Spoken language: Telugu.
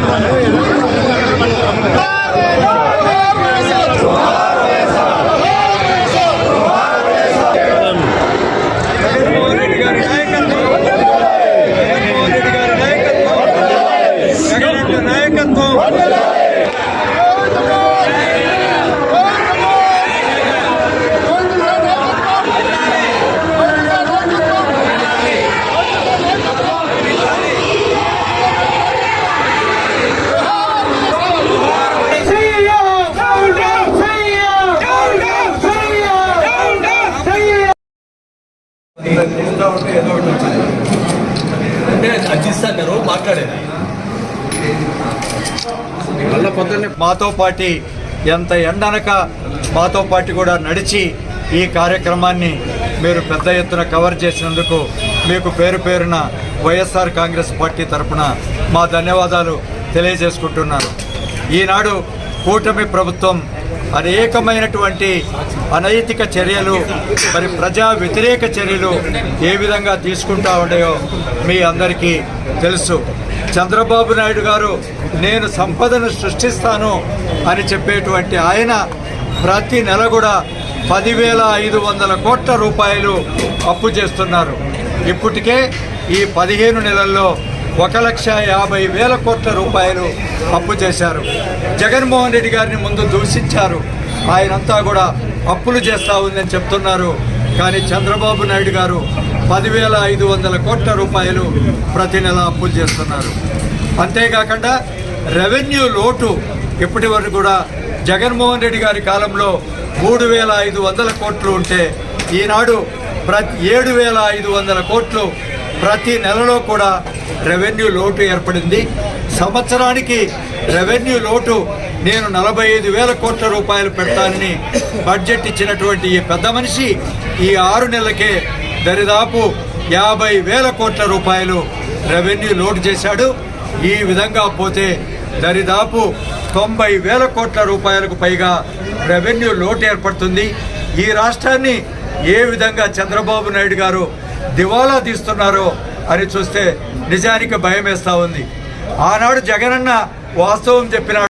Pablo Herrera. ఉంటే ఏదో ఒకటి వచ్చింది. అంటే అజిస్తాను మాట్లాడేది మళ్ళా పొద్దున్నే మాతో పాటి ఎంత ఎండనక మాతో పాటు కూడా నడిచి ఈ కార్యక్రమాన్ని మీరు పెద్ద ఎత్తున కవర్ చేసినందుకు మీకు పేరు పేరున వైఎస్ఆర్ కాంగ్రెస్ పార్టీ తరఫున మా ధన్యవాదాలు తెలియజేసుకుంటున్నాను. ఈనాడు కూటమి ప్రభుత్వం అనేకమైనటువంటి అనైతిక చర్యలు మరి ప్రజా వ్యతిరేక చర్యలు ఏ విధంగా తీసుకుంటా ఉన్నాయో మీ అందరికీ తెలుసు. చంద్రబాబు నాయుడు గారు నేను సంపదను సృష్టిస్తాను అని చెప్పేటువంటి ఆయన ప్రతి నెల కూడా పదివేల ఐదు వందల కోట్ల రూపాయలు అప్పు చేస్తున్నారు. ఇప్పటికే ఈ పదిహేను నెలల్లో ఒక లక్ష యాభై వేల కోట్ల రూపాయలు అప్పు చేశారు. జగన్మోహన్ రెడ్డి గారిని ముందు దూషించారు. ఆయనంతా కూడా అప్పులు చేస్తా ఉందని చెప్తున్నారు. కానీ చంద్రబాబు నాయుడు గారు పదివేల ఐదు వందల కోట్ల రూపాయలు ప్రతి నెల అప్పులు చేస్తున్నారు. అంతేకాకుండా రెవెన్యూ లోటు ఇప్పటి వరకు కూడా జగన్మోహన్ రెడ్డి గారి కాలంలో మూడు వేల ఐదు వందల కోట్లు ఉంటే ఈనాడు ప్రతి ఏడు వేల ఐదు వందల కోట్లు ప్రతి నెలలో కూడా రెవెన్యూ లోటు ఏర్పడింది. సంవత్సరానికి రెవెన్యూ లోటు నేను నలభై ఐదు వేల కోట్ల రూపాయలు పెడతానని బడ్జెట్ ఇచ్చినటువంటి ఈ పెద్ద మనిషి ఈ ఆరు నెలలకే దరిదాపు యాభై వేల కోట్ల రూపాయలు రెవెన్యూ లోటు చేశాడు. ఈ విధంగా పోతే దరిదాపు తొంభై వేల కోట్ల రూపాయలకు పైగా రెవెన్యూ లోటు ఏర్పడుతుంది. ఈ రాష్ట్రాన్ని ఏ విధంగా చంద్రబాబు నాయుడు గారు దివాలా తీస్తున్నారో అని చూస్తే నిజానికి భయం వేస్తూ ఉంది. ఆనాడు జగనన్న వాస్తవం చెప్పినాడు.